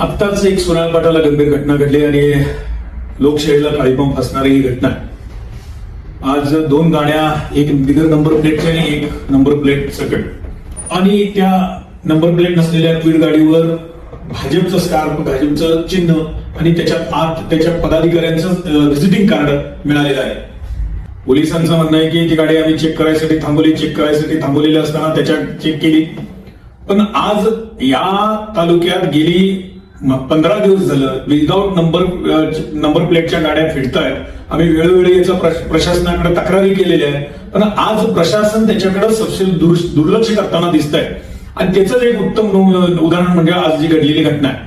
आत्ताच एक सोनाळ पाटाला गंभीर घटना घडली आणि लोकशाहीला काळीपंप फासणारी ही घटना आज दोन गाड्या एक बिगर नंबर प्लेटची आणि एक नंबर प्लेट सकट. आणि त्या नंबर प्लेट नसलेल्या क्वीड गाडीवर भाजपचं स्कार्फ भाजपचं चिन्ह आणि त्याच्यात आत त्याच्या पदाधिकाऱ्यांचं व्हिजिटिंग कार्ड मिळालेलं आहे. पोलिसांचं म्हणणं आहे की ती गाडी आम्ही चेक करायसाठी थांबवली चेक करायसाठी थांबवलेली असताना त्याच्यात चेक केली. पण आज या तालुक्यात गेली पंधरा दिवस झालं. विदाऊट नंबर नंबर प्लेटच्या गाड्या फिरतायत. आम्ही वेळोवेळी याचा प्रशासनाकडे तक्रारी केलेल्या आहे पण आज प्रशासन त्याच्याकडे सबसे दुर्लक्ष करताना दिसत आहे आणि त्याचं एक उत्तम उदाहरण म्हणजे आज जी घडलेली घटना आहे.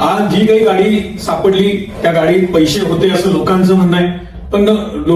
आज जी काही गाडी सापडली त्या गाडीत पैसे होते असं लोकांचं म्हणणं आहे. पण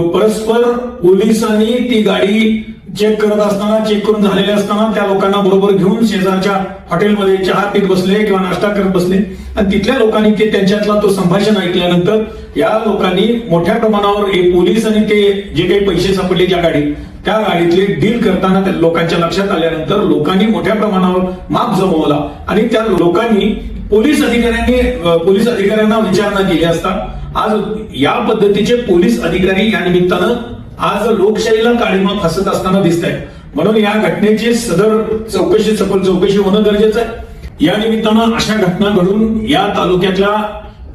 परस्पर पोलिसांनी ती गाडी चेक करत असताना चेक करून झालेले असताना त्या लोकांना बरोबर घेऊन शेजारच्या हॉटेलमध्ये चहा पीत बसले किंवा नाश्ता करत बसले. आणि तिथल्या लोकांनी ते त्यांच्यातला तो संभाषण ऐकल्यानंतर या लोकांनी मोठ्या प्रमाणावर पोलीस आणि ते जे काही पैसे सापडले ज्या गाडीत त्या गाडीतले डील करताना त्या लोकांच्या लक्षात आल्यानंतर लोकांनी मोठ्या प्रमाणावर माप जमवला. आणि त्या लोकांनी पोलीस अधिकाऱ्यांनी पोलीस अधिकाऱ्यांना विचारणा केली असता आज या पद्धतीचे पोलीस अधिकारी या निमित्तानं आज लोकशाहीला काळीमा फसत असताना दिसत आहे म्हणून या घटनेची सदर चौकशी सखोल चौकशी होणं गरजेचं आहे. या निमित्तानं अशा घटना घडून या तालुक्यातल्या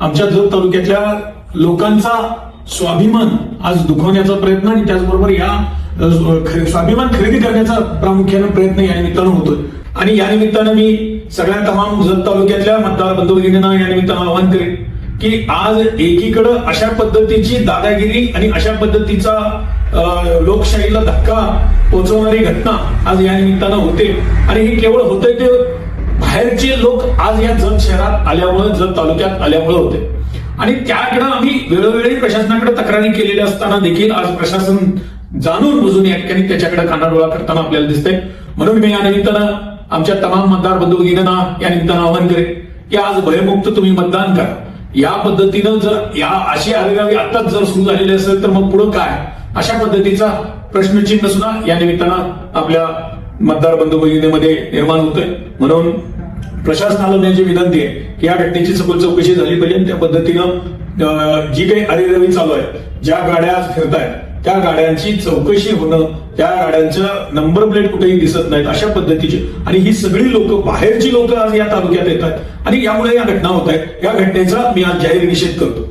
आमच्या जत तालुक्यातल्या लोकांचा स्वाभिमान आज दुखवण्याचा प्रयत्न आणि त्याचबरोबर या स्वाभिमान खरेदी करण्याचा प्रामुख्याने प्रयत्न या निमित्तानं होतोय. आणि या निमित्तानं मी सगळ्या तमाम जत तालुक्यातल्या मतदार बंधू भगिनींना या निमित्तानं आवाहन करेन. की आज एकीकडं अशा पद्धतीची दादागिरी आणि अशा पद्धतीचा लोकशाहीला धक्का पोहोचवणारी घटना आज या निमित्तानं होते. आणि हे केवळ होतंय ते बाहेरचे लोक आज या जत शहरात आल्यामुळे जत तालुक्यात आल्यामुळे होते. आणि त्याकडं आम्ही वेळोवेळी प्रशासनाकडे तक्रारी केलेल्या असताना देखील आज प्रशासन जाणून बुजून या ठिकाणी त्याच्याकडे कानाडोळा करताना आपल्याला दिसतंय. म्हणून मी या निमित्तानं आमच्या तमाम मतदार बंधू भगिनींना या निमित्तानं आवाहन करेन की आज भयमुक्त तुम्ही मतदान करा. या पद्धतीनं जर या अशी आरेगावी आत्ताच जर सुरू झालेली असेल तर मग पुढं काय? अशा पद्धतीचा प्रश्नचिन्ह सुद्धा या निमित्तानं आपल्या मतदार बंधू भगिनीमध्ये निर्माण होतोय. म्हणून प्रशासनाला माझी विनंती आहे की या घटनेची सखोल चौकशी झाली पाहिजे त्या पद्धतीनं जी काही अरेरवी चालू आहे ज्या गाड्या आज फिरत आहेत त्या गाड्यांची चौकशी होणं त्या गाड्यांचं नंबर प्लेट कुठेही दिसत नाहीत अशा पद्धतीची. आणि ही सगळी लोक बाहेरची लोक आज या तालुक्यात येतात. आणि यामुळे या घटना होत आहेत. या घटनेचा मी आज जाहीर निषेध करतो.